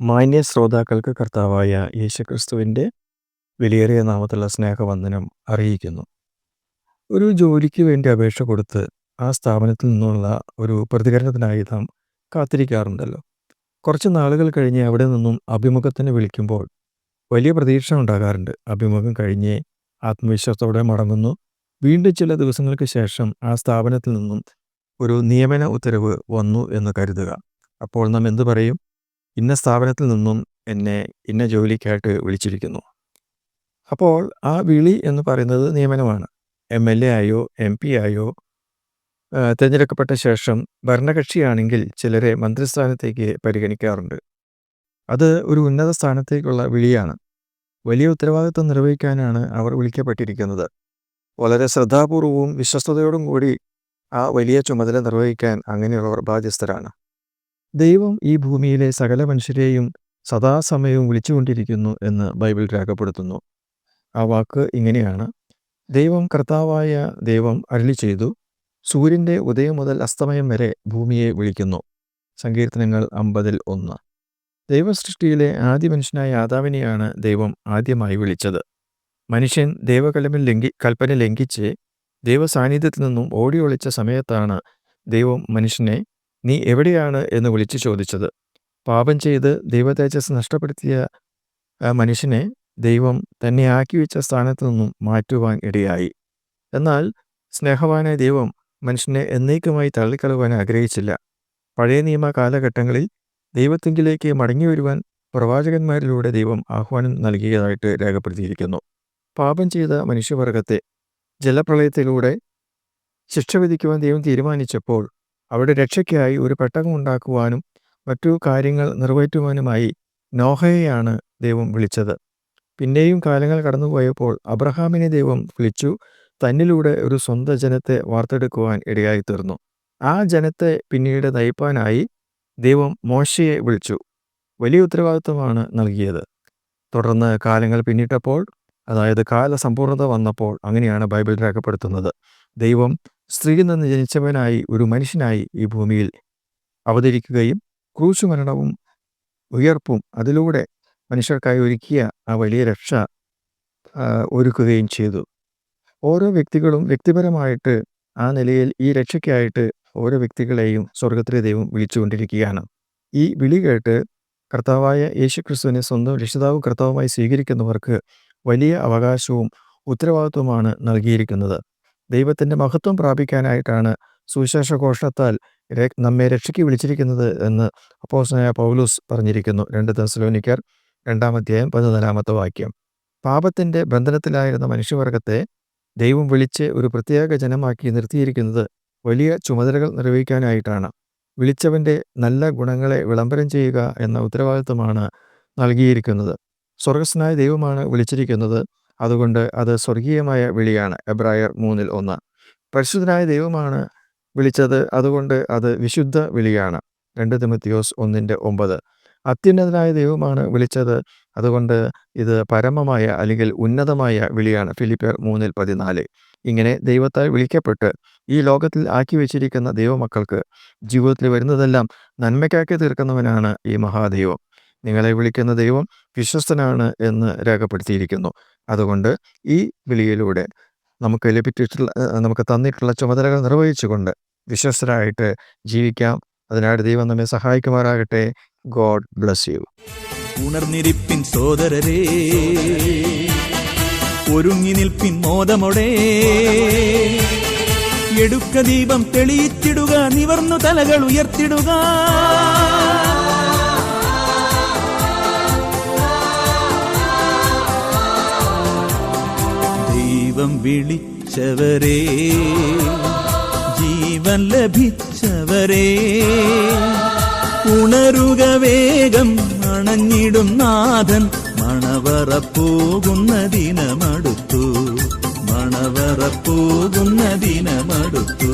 മാന്യ ശ്രോതാക്കൾക്ക് കർത്താവായ യേശുക്രിസ്തുവിന്റെ വിലയേറിയ നാമത്തിലുള്ള സ്നേഹവന്ദനം അറിയിക്കുന്നു. ഒരു ജോലിക്ക് വേണ്ടി അപേക്ഷ കൊടുത്ത് ആ സ്ഥാപനത്തിൽ നിന്നുള്ള ഒരു പ്രതികരണത്തിനായി നാം കാത്തിരിക്കാറുണ്ടല്ലോ. കുറച്ച് നാളുകൾ കഴിഞ്ഞ് അവിടെ നിന്നും അഭിമുഖത്തിന് വിളിക്കുമ്പോൾ വലിയ പ്രതീക്ഷ ഉണ്ടാകാറുണ്ട്. അഭിമുഖം കഴിഞ്ഞ് ആത്മവിശ്വാസത്തോടെ മടങ്ങുന്നു. വീണ്ടും ചില ദിവസങ്ങൾക്ക് ശേഷം ആ സ്ഥാപനത്തിൽ നിന്നും ഒരു നിയമന ഉത്തരവ് വന്നു എന്ന് കരുതുക. അപ്പോൾ നാം എന്തു പറയും? ഇന്ന സ്ഥാപനത്തിൽ നിന്നും എന്നെ ഇന്ന ജോലിക്കായിട്ട് വിളിച്ചിരിക്കുന്നു. അപ്പോൾ ആ വിളി എന്ന് പറയുന്നത് നിയമനമാണ്. എം എൽ എ ആയോ എം പി ആയോ തിരഞ്ഞെടുക്കപ്പെട്ട ശേഷം ഭരണകക്ഷിയാണെങ്കിൽ ചിലരെ മന്ത്രിസ്ഥാനത്തേക്ക് പരിഗണിക്കാറുണ്ട്. അത് ഒരു ഉന്നത സ്ഥാനത്തേക്കുള്ള വിളിയാണ്. വലിയ ഉത്തരവാദിത്വം നിർവഹിക്കാനാണ് അവർ വിളിക്കപ്പെട്ടിരിക്കുന്നത്. വളരെ ശ്രദ്ധാപൂർവവും വിശ്വസ്തയോടും കൂടി ആ വലിയ ചുമതല നിർവഹിക്കാൻ അങ്ങനെയുള്ളവർ ബാധ്യസ്ഥരാണ്. ദൈവം ഈ ഭൂമിയിലെ സകല മനുഷ്യരെയും സദാസമയവും വിളിച്ചുകൊണ്ടിരിക്കുന്നു എന്ന് ബൈബിൾ രേഖപ്പെടുത്തുന്നു. ആ വാക്ക് ഇങ്ങനെയാണ്. ദൈവം കർത്താവായ ദൈവം അരുളി ചെയ്തു സൂര്യന്റെ ഉദയം മുതൽ അസ്തമയം വരെ ഭൂമിയെ വിളിക്കുന്നു. സങ്കീർത്തനങ്ങൾ അമ്പതിൽ ഒന്ന്. ദൈവസൃഷ്ടിയിലെ ആദ്യ മനുഷ്യനായ ആദാവിനെയാണ് ദൈവം ആദ്യമായി വിളിച്ചത്. മനുഷ്യൻ ദൈവകലമിൽ ലംഘി കൽപ്പന ലംഘിച്ച് ദൈവസാന്നിധ്യത്തിൽ നിന്നും ഓടിയൊളിച്ച സമയത്താണ് ദൈവം മനുഷ്യനെ നീ എവിടെയാണ് എന്ന് വിളിച്ചു ചോദിച്ചത്. പാപം ചെയ്ത് ദൈവതേജസ് നഷ്ടപ്പെടുത്തിയ മനുഷ്യനെ ദൈവം തന്നെ ആക്കി വെച്ച സ്ഥാനത്ത് നിന്നും മാറ്റുവാൻ ഇടയായി. എന്നാൽ സ്നേഹവാനായ ദൈവം മനുഷ്യനെ എന്നേക്കുമായി തള്ളിക്കളവാൻ ആഗ്രഹിച്ചില്ല. പഴയ നിയമ കാലഘട്ടങ്ങളിൽ ദൈവത്തിങ്കിലേക്ക് മടങ്ങി വരുവാൻ പ്രവാചകന്മാരിലൂടെ ദൈവം ആഹ്വാനം നൽകിയതായിട്ട് രേഖപ്പെടുത്തിയിരിക്കുന്നു. പാപം ചെയ്ത മനുഷ്യവർഗത്തെ ജലപ്രളയത്തിലൂടെ ശിക്ഷ വിധിക്കുവാൻ ദൈവം തീരുമാനിച്ചപ്പോൾ അവിടെ രക്ഷയ്ക്കായി ഒരു പെട്ടകം ഉണ്ടാക്കുവാനും മറ്റു കാര്യങ്ങൾ നിറവേറ്റുവാനുമായി നോഹയെയാണ് ദൈവം വിളിച്ചത്. പിന്നെയും കാലങ്ങൾ കടന്നുപോയപ്പോൾ അബ്രഹാമിനെ ദൈവം വിളിച്ചു തന്നിലൂടെ ഒരു സ്വന്തം ജനത്തെ വാർത്തെടുക്കുവാൻ ഇടയായിത്തീർന്നു. ആ ജനത്തെ പിന്നീട് നയിപ്പാനായി ദൈവം മോശയെ വിളിച്ചു. വലിയ ഉത്തരവാദിത്വമാണ് നൽകിയത്. തുടർന്ന് കാലങ്ങൾ പിന്നിട്ടപ്പോൾ അതായത് കാലസമ്പൂർണത വന്നപ്പോൾ അങ്ങനെയാണ് ബൈബിൾ രേഖപ്പെടുത്തുന്നത്. ദൈവം സ്ത്രീയിൽ നിന്ന് ജനിച്ചവനായി ഒരു മനുഷ്യനായി ഈ ഭൂമിയിൽ അവതരിക്കുകയും ക്രൂശു മരണവും ഉയർപ്പും അതിലൂടെ മനുഷ്യർക്കായി ഒരുക്കിയ ആ വലിയ രക്ഷ ഒരുക്കുകയും ചെയ്തു. ഓരോ വ്യക്തികളും വ്യക്തിപരമായിട്ട് ആ നിലയിൽ ഈ രക്ഷയ്ക്കായിട്ട് ഓരോ വ്യക്തികളെയും സ്വർഗത്തിലെ ദൈവം വിളിച്ചുകൊണ്ടിരിക്കുകയാണ്. ഈ വിളി കേട്ട് കർത്താവായ യേശുക്രിസ്തുവിനെ സ്വന്തം രക്ഷിതാവും കർത്താവുമായി സ്വീകരിക്കുന്നവർക്ക് വലിയ അവകാശവും ഉത്തരവാദിത്വമാണ് നൽകിയിരിക്കുന്നത്. ദൈവത്തിന്റെ മഹത്വം പ്രാപിക്കാനായിട്ടാണ് സുവിശേഷ ഘോഷത്താൽ നമ്മെ രക്ഷയ്ക്ക് വിളിച്ചിരിക്കുന്നത് എന്ന് അപ്പോസനായ പൗലൂസ് പറഞ്ഞിരിക്കുന്നു. രണ്ട് തെസലോനിക്കർ രണ്ടാം അധ്യായം പതിനാലാമത്തെ വാക്യം. പാപത്തിന്റെ ബന്ധനത്തിലായിരുന്ന മനുഷ്യവർഗത്തെ ദൈവം വിളിച്ച് ഒരു പ്രത്യേക ജനമാക്കി നിർത്തിയിരിക്കുന്നത് വലിയ ചുമതലകൾ നിർവഹിക്കാനായിട്ടാണ്. വിളിച്ചവന്റെ നല്ല ഗുണങ്ങളെ വിളംബരം ചെയ്യുക എന്ന ഉത്തരവാദിത്വമാണ് നൽകിയിരിക്കുന്നത്. സ്വർഗസ്നായ ദൈവമാണ് വിളിച്ചിരിക്കുന്നത് അതുകൊണ്ട് അത് സ്വർഗീയമായ വിളിയാണ്. എബ്രായർ മൂന്നിൽ ഒന്ന്. പരിശുദ്ധനായ ദൈവമാണ് വിളിച്ചത് അതുകൊണ്ട് അത് വിശുദ്ധ വിളിയാണ്. രണ്ട് തിമത്തിയോസ് ഒന്നിന്റെ ഒമ്പത്. അത്യുന്നതനായ ദൈവമാണ് വിളിച്ചത് അതുകൊണ്ട് ഇത് പരമമായ അല്ലെങ്കിൽ ഉന്നതമായ വിളിയാണ്. ഫിലിപ്പിയർ മൂന്നിൽ പതിനാല്. ഇങ്ങനെ ദൈവത്താൽ വിളിക്കപ്പെട്ട് ഈ ലോകത്തിൽ ആക്കി വെച്ചിരിക്കുന്ന ദൈവമക്കൾക്ക് ജീവിതത്തിൽ വരുന്നതെല്ലാം നന്മയ്ക്കാക്കി തീർക്കുന്നവനാണ് ഈ മഹാദൈവം. നിങ്ങളെ വിളിക്കുന്ന ദൈവം വിശ്വസ്തനാണ് എന്ന് രേഖപ്പെടുത്തിയിരിക്കുന്നു. അതുകൊണ്ട് ഈ വിളിയിലൂടെ നമുക്ക് ലഭിച്ചിട്ടുള്ള നമുക്ക് തന്നിട്ടുള്ള ചുമതലകൾ നിർവഹിച്ചുകൊണ്ട് വിശ്വസ്തരായിട്ട് ജീവിക്കാം. അതിനായിട്ട് ദൈവം നമ്മെ സഹായിക്കുമാറാകട്ടെ. God bless you. ഉണർന്നിരിപ്പിൻ സോദരരേ ഒരുങ്ങി നിൽപ്പിൻ മോദമൊടേ. എടുക്ക ദീപം തെളിയിച്ചിടുക നിവർന്നു തലകൾ ഉയർത്തിടുക. ദൈവം വിളിച്ചവരേ ജീവൻ ലഭിച്ചവരേ ഉണരുക വേഗം അണഞ്ഞിടും നാഥൻ. മണവറ പോകുന്ന ദിനമടുത്തു മണവറ പോകുന്ന ദിനമടുത്തു.